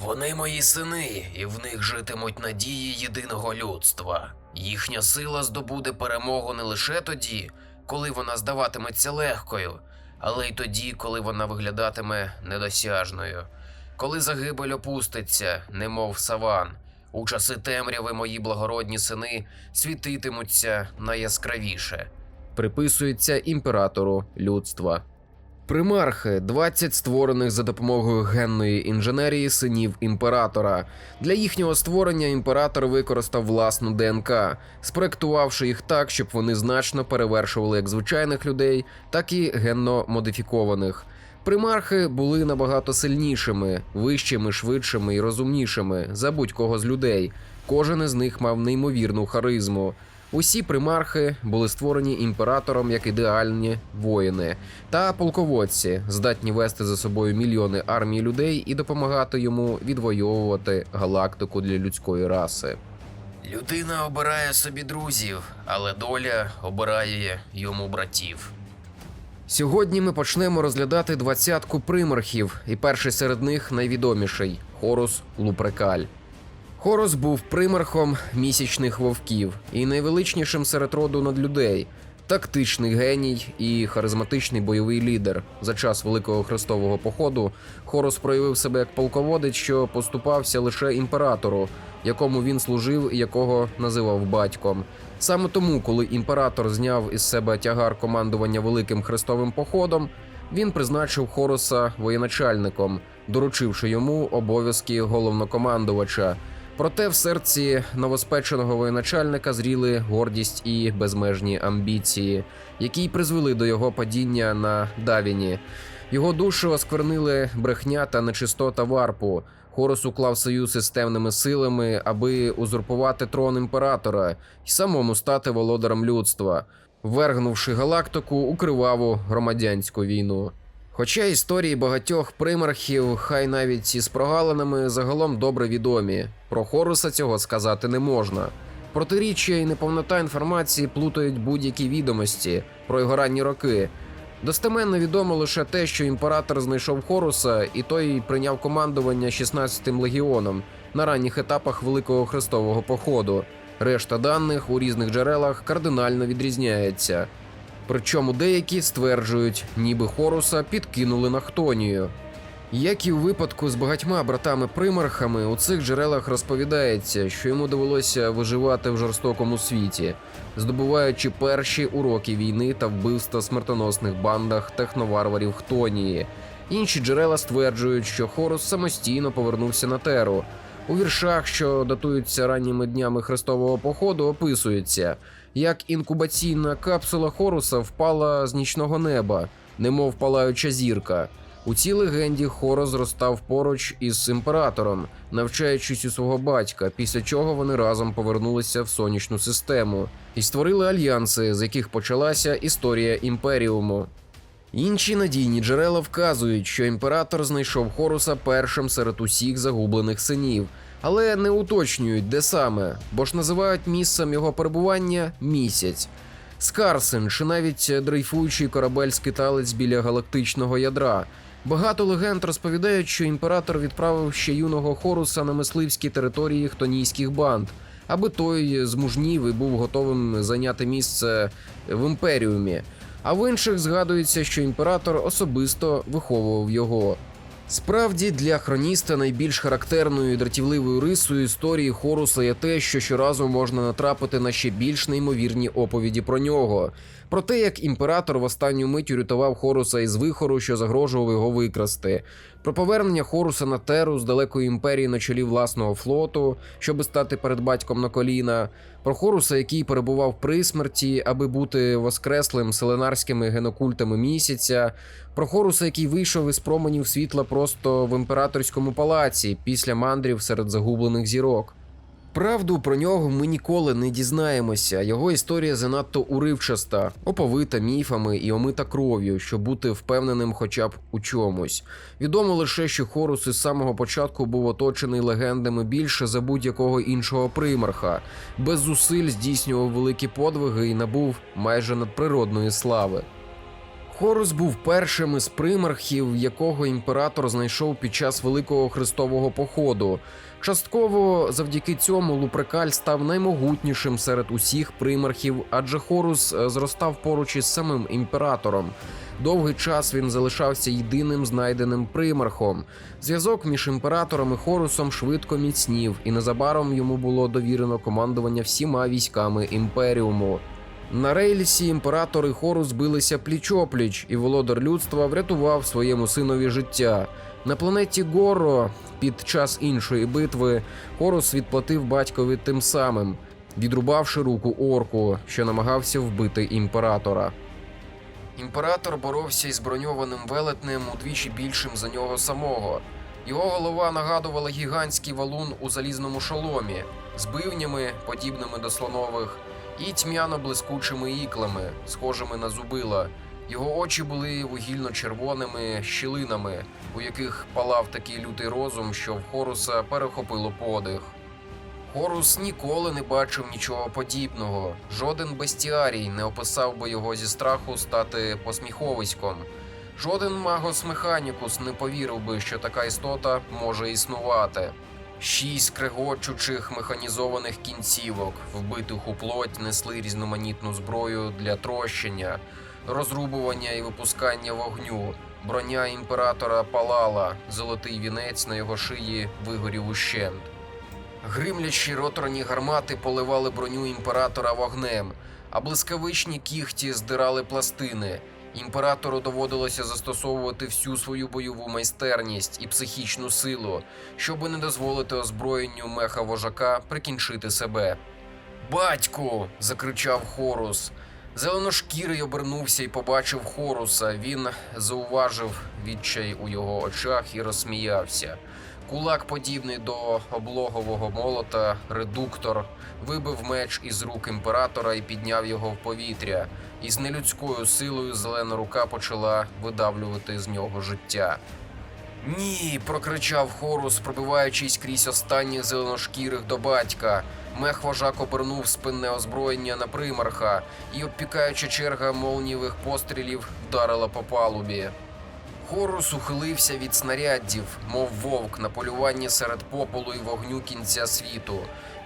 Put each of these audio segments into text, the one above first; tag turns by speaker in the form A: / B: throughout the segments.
A: Вони мої сини, і в них житимуть надії єдиного людства. Їхня сила здобуде перемогу не лише тоді, коли вона здаватиметься легкою, але й тоді, коли вона виглядатиме недосяжною. Коли загибель опуститься, немов саван, у часи темряви мої благородні сини світитимуться найяскравіше. Приписується імператору людства. Примархи 20 створених за допомогою генної інженерії синів імператора. Для їхнього створення імператор використав власну ДНК, спроектувавши їх так, щоб вони значно перевершували як звичайних людей, так і генно модифікованих. Примархи були набагато сильнішими, вищими, швидшими і розумнішими за будь-кого з людей. Кожен із них мав неймовірну харизму. Усі примархи були створені імператором як ідеальні воїни та полководці, здатні вести за собою мільйони армій людей і допомагати йому відвоювати галактику для людської раси. Людина обирає собі друзів, але доля обирає йому братів. Сьогодні ми почнемо розглядати двадцятку примархів, і перший серед них найвідоміший Хорус Лупрекаль. Хорус був примархом місячних вовків і найвеличнішим серед роду надлюдей, тактичний геній і харизматичний бойовий лідер. За час Великого Хрестового походу Хорус проявив себе як полководець, що поступався лише імператору, якому він служив і якого називав батьком. Саме тому, коли імператор зняв із себе тягар командування Великим Хрестовим походом, він призначив Хоруса воєначальником, доручивши йому обов'язки головнокомандувача. Проте в серці новоспеченого воєначальника зріли гордість і безмежні амбіції, які й призвели до його падіння на Давіні. Його душу осквернили брехня та нечистота варпу. Хорус уклав союз із темними силами, аби узурпувати трон імператора і самому стати володарем людства, ввергнувши галактику у криваву громадянську війну. Хоча історії багатьох примархів, хай навіть із прогалинами, загалом добре відомі. Про Хоруса цього сказати не можна. Протиріччя і неповнота інформації плутають будь-які відомості про його ранні роки. Достеменно відомо лише те, що імператор знайшов Хоруса, і той прийняв командування 16-тим легіоном на ранніх етапах Великого Хрестового походу. Решта даних у різних джерелах кардинально відрізняється. Причому деякі стверджують, ніби Хоруса підкинули на Хтонію. Як і у випадку з багатьма братами-примархами, у цих джерелах розповідається, що йому довелося виживати в жорстокому світі, здобуваючи перші уроки війни та вбивства смертоносних бандах техноварварів Хтонії. Інші джерела стверджують, що Хорус самостійно повернувся на теру. У віршах, що датуються ранніми днями хрестового походу, описується, як інкубаційна капсула Хоруса впала з нічного неба, немов палаюча зірка. У цій легенді Хорос зростав поруч із імператором, навчаючись у свого батька, після чого вони разом повернулися в сонячну систему і створили альянси, з яких почалася історія імперіуму. Інші надійні джерела вказують, що імператор знайшов Хоруса першим серед усіх загублених синів, але не уточнюють, де саме, бо ж називають місцем його перебування місяць. Скарсен чи навіть дрейфуючий корабель скиталець біля галактичного ядра. Багато легенд розповідають, що імператор відправив ще юного Хоруса на мисливські території хтонійських банд, аби той змужнів і був готовим зайняти місце в імперіумі. А в інших згадується, що імператор особисто виховував його. Справді для хроніста найбільш характерною і дратівливою рисою історії Хоруса є те, що щоразу можна натрапити на ще більш неймовірні оповіді про нього. Про те, як імператор в останню мить урятував Хоруса із вихору, що загрожував його викрасти, про повернення Хоруса на теру з далекої імперії на чолі власного флоту, щоби стати перед батьком на коліна, про Хоруса, який перебував при смерті, аби бути воскреслим селенарськими генокультами місяця, про Хоруса, який вийшов із променів світла просто в імператорському палаці після мандрів серед загублених зірок. Правду про нього ми ніколи не дізнаємося. Його історія занадто уривчаста, оповита міфами і омита кров'ю, щоб бути впевненим хоча б у чомусь. Відомо лише, що Хорус із самого початку був оточений легендами більше за будь-якого іншого примарха, без зусиль здійснював великі подвиги і набув майже надприродної слави.
B: Хорус був першим із примархів, якого імператор знайшов під час великого хрестового походу. Частково завдяки цьому Лупрекаль став наймогутнішим серед усіх примархів, адже Хорус е, зростав поруч із самим імператором. Довгий час він залишався єдиним знайденим примархом. Зв'язок між імператором і Хорусом швидко міцнів, і незабаром йому було довірено командування всіма військами імперіуму. На рейлісі імператор і Хорус билися пліч-опліч, і володар людства врятував своєму синові життя. На планеті Горо під час іншої битви Хорус відплатив батькові тим самим, відрубавши руку орку, що намагався вбити імператора. Імператор боровся із броньованим велетнем удвічі більшим за нього самого. Його голова нагадувала гігантський валун у залізному шоломі з бивнями, подібними до слонових, і тьмяно блискучими іклами, схожими на зубила. Його очі були вугільно-червоними щілинами, у яких палав такий лютий розум, що в Хоруса перехопило подих. Хорус ніколи не бачив нічого подібного. Жоден бестіарій не описав би його зі страху стати посміховиськом. Жоден магос механікус не повірив би, що така істота може існувати. Шість крегочучих механізованих кінцівок, вбитих у плоть, несли різноманітну зброю для трощення, розрубування і випускання вогню. Броня імператора палала, золотий вінець на його шиї вигорів ущент. Гримлячі роторні гармати поливали броню імператора вогнем, а блискавичні кіхті здирали пластини. Імператору доводилося застосовувати всю свою бойову майстерність і психічну силу, щоби не дозволити озброєнню меха вожака прикінчити себе. Батьку. закричав Хорус. Зеленошкірий обернувся і побачив Хоруса. Він зауважив відчай у його очах і розсміявся. Кулак, подібний до облогового молота, редуктор, вибив меч із рук імператора і підняв його в повітря. І з нелюдською силою зелена рука почала видавлювати з нього життя. Ні, прокричав Хорус, пробиваючись крізь останніх зеленошкірих до батька. Мех вожак обернув спинне озброєння на примарха, і обпікаюча черга молнієвих пострілів вдарила по палубі. Хорус ухилився від снарядів, мов вовк на полюванні серед попелу і вогню кінця світу.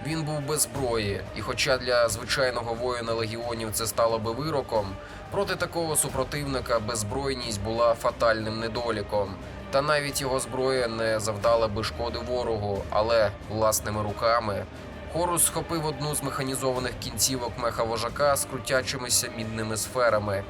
B: Він був без зброї, і хоча для звичайного воїна легіонів це стало би вироком, проти такого супротивника беззбройність була фатальним недоліком. Та навіть його зброя не завдала би шкоди ворогу, але власними руками. Хорус схопив одну з механізованих кінцівок меха вожака з крутячимися мідними сферами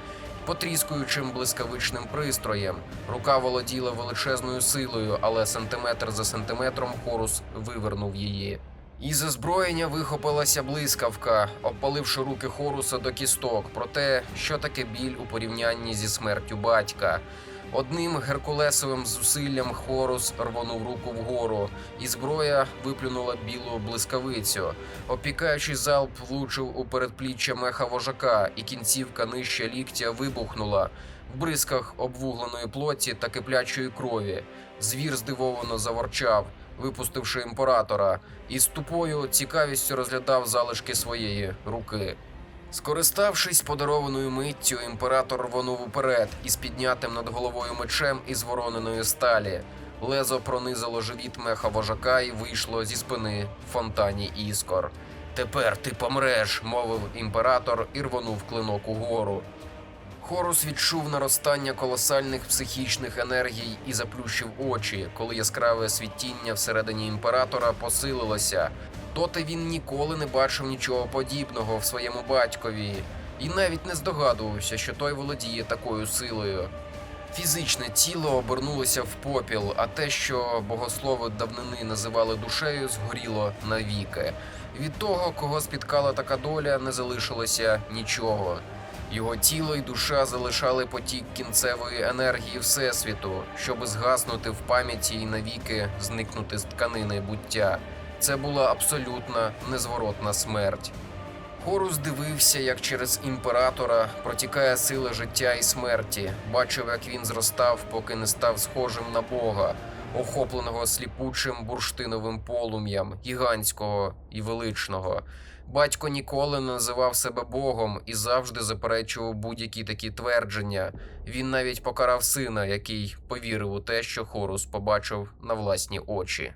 B: потріскуючим блискавичним пристроєм. Рука володіла величезною силою, але сантиметр за сантиметром Хорус вивернув її. Із озброєння вихопилася блискавка, обпаливши руки Хоруса до кісток про те, що таке біль у порівнянні зі смертю батька. Одним геркулесовим зусиллям Хорус рвонув руку вгору, і зброя виплюнула білу блискавицю. Опікаючий залп влучив у передпліччя меха вожака, і кінцівка нижче ліктя вибухнула в бризках обвугленої плоті та киплячої крові. Звір здивовано заворчав, випустивши імператора, і з тупою цікавістю розглядав залишки своєї руки. Скориставшись подарованою миттю, імператор рвонув уперед із піднятим над головою мечем із вороненої сталі. Лезо пронизало живіт меха вожака і вийшло зі спини в фонтані іскор. Тепер ти помреш, мовив імператор і рвонув клинок угору. Хорус відчув наростання колосальних психічних енергій і заплющив очі, коли яскраве світіння всередині імператора посилилося. Доти він ніколи не бачив нічого подібного в своєму батькові, і навіть не здогадувався, що той володіє такою силою. Фізичне тіло обернулося в попіл, а те, що богослови давнини називали душею, згоріло навіки. Від того, кого спіткала така доля, не залишилося нічого. Його тіло і душа залишали потік кінцевої енергії Всесвіту, щоби згаснути в пам'яті і навіки зникнути з тканини буття. Це була абсолютна незворотна смерть. Хорус дивився, як через імператора протікає сила життя і смерті, бачив, як він зростав, поки не став схожим на Бога. Охопленого сліпучим бурштиновим полум'ям, гігантського і величного. Батько ніколи не називав себе Богом і завжди заперечував будь-які такі твердження. Він навіть покарав сина, який повірив у те, що Хорус побачив на власні очі.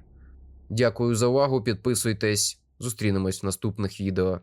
B: Дякую за увагу. Підписуйтесь. Зустрінемось в наступних відео.